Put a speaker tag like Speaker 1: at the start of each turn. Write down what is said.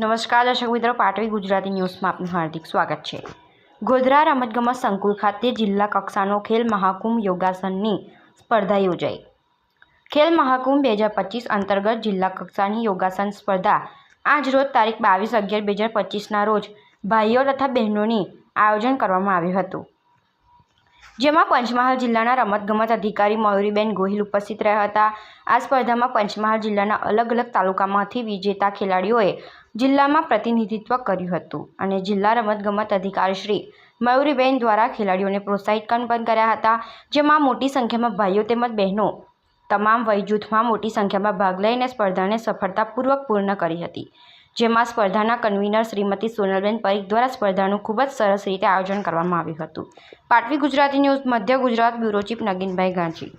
Speaker 1: નમસ્કાર, દર્શક મિત્રો. પાટવી ગુજરાતી ન્યૂઝમાં આપનું હાર્દિક સ્વાગત છે. ગોધરા રમતગમત સંકુલ ખાતે જિલ્લા કક્ષાનો ખેલ મહાકુંભ યોગાસનની સ્પર્ધા યોજાઈ. ખેલ મહાકુંભ બે હજાર પચીસ અંતર્ગત જિલ્લા કક્ષાની યોગાસન સ્પર્ધા આજ રોજ તારીખ બાવીસ અગિયાર બે હજાર પચીસના રોજ ભાઈઓ તથા બહેનોની આયોજન કરવામાં આવ્યું હતું. જેમાં પંચમહાલ જિલ્લાના રમતગમત અધિકારી મયુરીબેન ગોહિલ ઉપસ્થિત રહ્યા હતા. આ સ્પર્ધામાં પંચમહાલ જિલ્લાના અલગ અલગ તાલુકામાંથી વિજેતા ખેલાડીઓએ જિલ્લામાં પ્રતિનિધિત્વ કર્યું હતું અને જિલ્લા રમતગમત અધિકારી શ્રી મયુરીબેન દ્વારા ખેલાડીઓને પ્રોત્સાહિત પણ કર્યા હતા, જેમાં મોટી સંખ્યામાં ભાઈઓ તેમજ બહેનો તમામ વય જૂથમાં મોટી સંખ્યામાં ભાગ લઈને સ્પર્ધાને સફળતાપૂર્વક પૂર્ણ કરી હતી. જેમાં સ્પર્ધાના કન્વીનર શ્રીમતી સોનલબેન પરીખ દ્વારા સ્પર્ધાનું ખૂબ જ સરસ રીતે આયોજન કરવામાં આવ્યું હતું. પાટવી ગુજરાતી ન્યૂઝ, મધ્ય ગુજરાત બ્યુરો ચીફ નગીનભાઈ ગાંધી.